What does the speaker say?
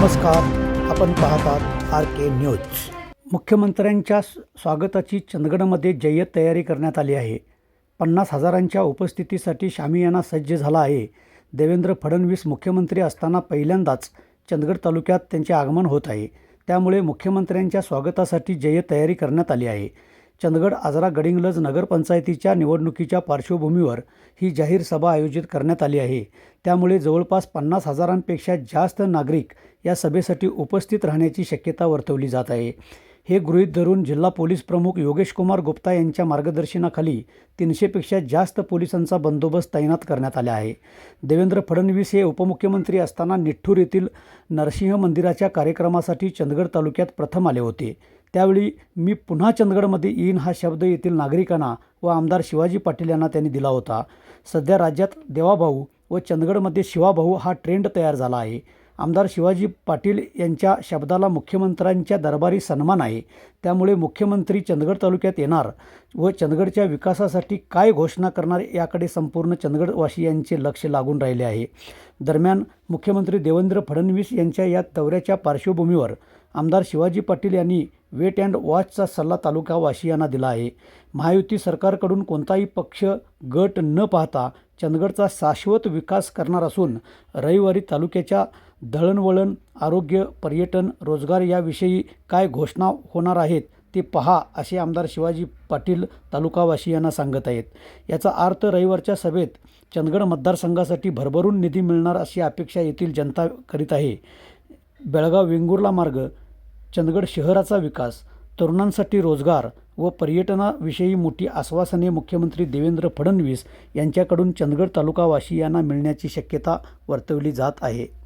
नमस्कार आपण पाहतात आर के न्यूज. मुख्यमंत्र्यांच्या स्वागताची चंदगडमध्ये जय्यत तयारी करण्यात आली आहे. पन्नास हजारांच्या उपस्थितीसाठी शामियाना सज्ज झाला आहे. देवेंद्र फडणवीस मुख्यमंत्री असताना पहिल्यांदाच चंदगड तालुक्यात त्यांचे आगमन होत आहे. त्यामुळे मुख्यमंत्र्यांच्या स्वागतासाठी जय्यत तयारी करण्यात आली आहे. चंदगड आजरा गडिंग्लज नगरपंचायतीच्या निवडणुकीच्या पार्श्वभूमीवर ही जाहीर सभा आयोजित करण्यात आली आहे. त्यामुळे जवळपास पन्नास हजारांपेक्षा जास्त नागरिक या सभेसाठी उपस्थित राहण्याची शक्यता वर्तवली जात आहे. हे गृहीत धरून जिल्हा पोलीस प्रमुख योगेश कुमार गुप्ता यांच्या मार्गदर्शनाखाली तीनशेपेक्षा जास्त पोलिसांचा बंदोबस्त तैनात करण्यात आला आहे. देवेंद्र फडणवीस हे उपमुख्यमंत्री असताना निठ्ठूर येथील नरसिंह मंदिराच्या कार्यक्रमासाठी चंदगड तालुक्यात प्रथम आले होते. त्यावेळी मी पुन्हा चंदगडमध्ये येईन हा शब्द येथील नागरिकांना व आमदार शिवाजी पाटील यांना त्यांनी दिला होता. सध्या राज्यात देवाभाऊ व चंदगडमध्ये शिवाभाऊ हा ट्रेंड तयार झाला आहे. आमदार शिवाजी पाटील यांच्या शब्दाला मुख्यमंत्र्यांच्या दरबारी सन्मान आहे. त्यामुळे मुख्यमंत्री चंदगड तालुक्यात येणार व चंदगडच्या विकासासाठी काय घोषणा करणार याकडे संपूर्ण चंदगडवासियांचे लक्ष लागून राहिले आहे. दरम्यान मुख्यमंत्री देवेंद्र फडणवीस यांच्या या दौऱ्याच्या पार्श्वभूमीवर आमदार शिवाजी पाटील यांनी वेट अँड वॉचचा सल्ला तालुकावासियांना दिला आहे. महायुती सरकारकडून कोणताही पक्ष गट न पाहता चंदगडचा शाश्वत विकास करणार असून रविवारी तालुक्याच्या दळणवळण आरोग्य पर्यटन रोजगार याविषयी काय घोषणा होणार आहेत ते पहा असे आमदार शिवाजी पाटील तालुकावासियांना सांगत आहेत. याचा अर्थ रविवारच्या सभेत चंदगड मतदारसंघासाठी भरभरून निधी मिळणार अशी अपेक्षा येथील जनता करीत आहे. बेळगाव वेंगुर्ला मार्ग चंदगड शहराचा विकास तरुणांसाठी रोजगार व पर्यटनाविषयी मोठी आश्वासने मुख्यमंत्री देवेंद्र फडणवीस यांच्याकडून चंदगड तालुकावासियांना मिळण्याची शक्यता वर्तवली जात आहे.